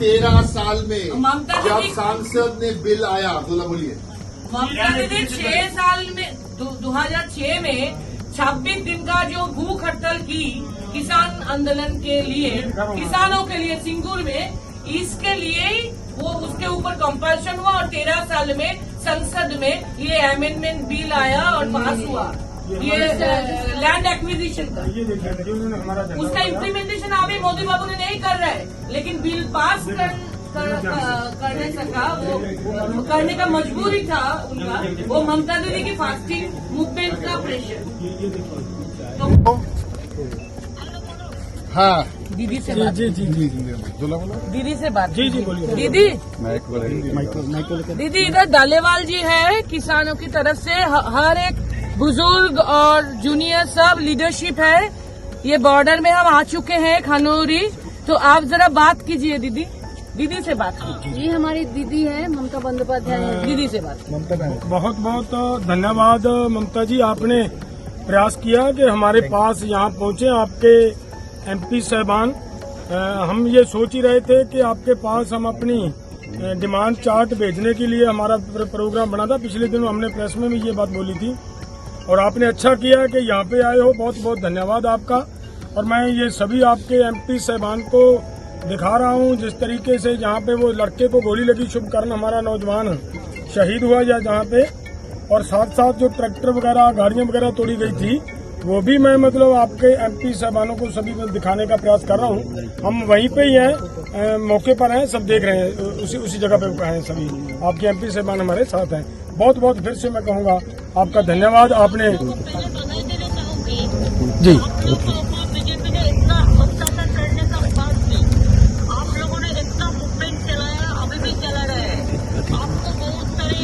तेरह साल में ममता जब दीदी- सांसद ने बिल आया बोला बोलिए। ममता दीदी छह साल में दो हज़ार छह में छब्बीस दिन का जो भूख हड़ताल की किसान आंदोलन के लिए किसानों के लिए सिंगूर में इसके लिए ही वो उसके ऊपर कंपल्शन हुआ और तेरह साल में संसद में ये अमेंडमेंट बिल आया और पास हुआ। ये लैंड एक्विजिशन का। उसका इम्प्लीमेंटेशन अभी मोदी बाबू ने नहीं कर रहा है लेकिन बिल पास कर, कर, कर, करने सका वो करने का मजबूरी था उनका। वो ममता दीदी की फास्टिंग मूवमेंट का प्रेशर तो हाँ। दीदी से जी बात। जी जी जी बोला बोला? दीदी से बात। जी जी बोलिए। दीदी। माइको माइको दीदी इधर डालेवाल जी है किसानों की तरफ़ से हर एक बुज़ुर्ग और जूनियर सब लीडरशिप है। ये बॉर्डर में हम आ चुके हैं खनौरी। तो आप जरा बात कीजिए दीदी। दीदी से बात कीजिए। जी हमारी दीदी है ममता बंदोपाध्याय दीदी से बात ममता बहुत बहुत धन्यवाद ममता जी। आपने प्रयास किया कि हमारे पास यहाँ पहुँचे आपके एमपी साहबान। हम ये सोच ही रहे थे कि आपके पास हम अपनी डिमांड चार्ट भेजने के लिए हमारा प्रोग्राम बना था। पिछले दिनों हमने प्रेस में भी ये बात बोली थी। और आपने अच्छा किया कि यहाँ पे आए हो। बहुत बहुत धन्यवाद आपका। और मैं ये सभी आपके एमपी साहबान को दिखा रहा हूँ, जिस तरीके से जहाँ पे वो लड़के को गोली लगी, शुभकर्ण हमारा नौजवान शहीद हुआ या जहाँ पे। और साथ साथ जो ट्रैक्टर वगैरह, गाड़ियाँ वगैरह तोड़ी गई थी, वो भी मैं मतलब आपके एमपी साहबानों को सभी को दिखाने का प्रयास कर रहा हूँ। हम वहीं पे ही हैं मौके पर हैं, सब देख रहे हैं, उसी उसी जगह पे हैं सभी। आपके एमपी साहबान हमारे साथ हैं। बहुत बहुत फिर से मैं कहूँगा आपका धन्यवाद आपने जी। बीजेपी ने इतना अत्याचार करने का बाद भी आप लोगों ने इतना मूवमेंट चलाया अभी भी चला रहे हैं। आपको बहुत सारे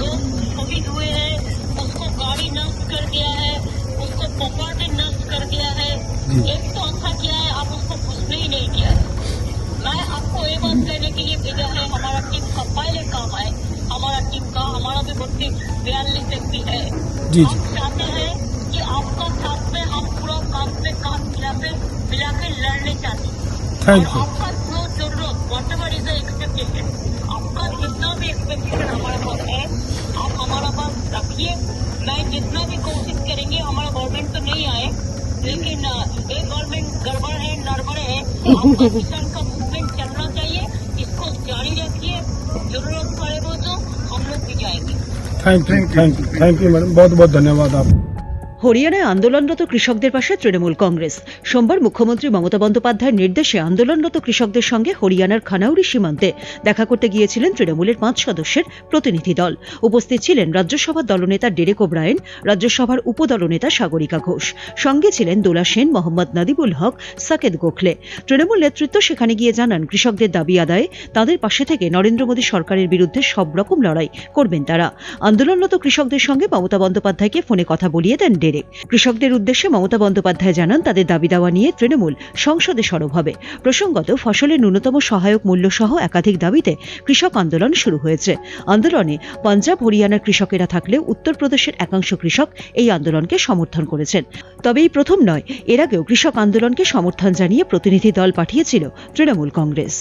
लोग शहीद हुए हैं उसको गाड़ी नष्ट कर दिया है उसको प्रॉपर्टी नष्ट कर दिया है। एक तो अच्छा किया है आप उसको कुछ भी नहीं किया है। मैं आपको ये बात कहने के लिए भेजा है हमारा टीम का पहले काम है हमारा टीम का हमारा भी बत्तीस बयालीस एमपी है। जी, हम चाहते हैं कि आपका साथ में हम पूरा काम पे काम मिला के मिला के लड़ने चाहते हैं। थैंक यू आपका जो ज़रूरत वॉट एवर इज़ एक्सपेक्टेशन आपका जितना भी एक्सपेक्टेशन हमारे पास है आप हमारा पास रखिए। मैं जितना भी कोशिश करेंगे हमारा गवर्नमेंट तो नहीं आए लेकिन ये गवर्नमेंट गड़बड़ है नड़बड़ है। आपका किसान का thank you thank you thank you madam बहुत बहुत धन्यवाद आप হরিয়ানায় আন্দোলনরত কৃষকদের পাশে তৃণমূল কংগ্রেস। সোমবার মুখ্যমন্ত্রী মমতা বন্দ্যোপাধ্যায়ের নির্দেশে আন্দোলনরত কৃষকদের সঙ্গে হরিয়ানার খানাউরি সীমান্তে দেখা করতে গিয়েছিলেন তৃণমূলের পাঁচ সদস্যের প্রতিনিধি দল। উপস্থিত ছিলেন রাজ্যসভার দলনেতা ডেরেক ওব্রায়েন, রাজ্যসভার উপদলনেতা সাগরিকা ঘোষ। সঙ্গে ছিলেন দোলা সেন, মোহাম্মদ নাদিবুল হক, সাকেত গোখলে। তৃণমূল নেতৃত্ব সেখানে গিয়ে জানান, কৃষকদের দাবি আদায়ে তাদের পাশে থেকে নরেন্দ্র মোদী সরকারের বিরুদ্ধে সব রকম লড়াই করবেন তারা। আন্দোলনরত কৃষকদের সঙ্গে মমতা বন্দ্যোপাধ্যায়কে ফোনে কথা বলিয়ে দেন ডেরেক কৃষকদের উদ্দেশ্যে মমতা বন্দ্যোপাধ্যায় জানান, তাদের দাবি দাওয়া নিয়ে তৃণমূল সংসদে সরব হবে। প্রসঙ্গত, ফসলের ন্যূনতম সহায়ক মূল্য সহ একাধিক দাবিতে কৃষক আন্দোলন শুরু হয়েছে। আন্দোলনে পাঞ্জাব হরিয়ানার কৃষকেরা থাকলেও উত্তরপ্রদেশের একাংশ কৃষক এই আন্দোলনকে সমর্থন করেছেন। তবে এই প্রথম নয়, এর আগেও কৃষক আন্দোলনকে সমর্থন জানিয়ে প্রতিনিধি দল পাঠিয়েছিল Trinamool Congress.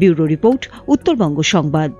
Bureau report, Uttarbanga Sambad.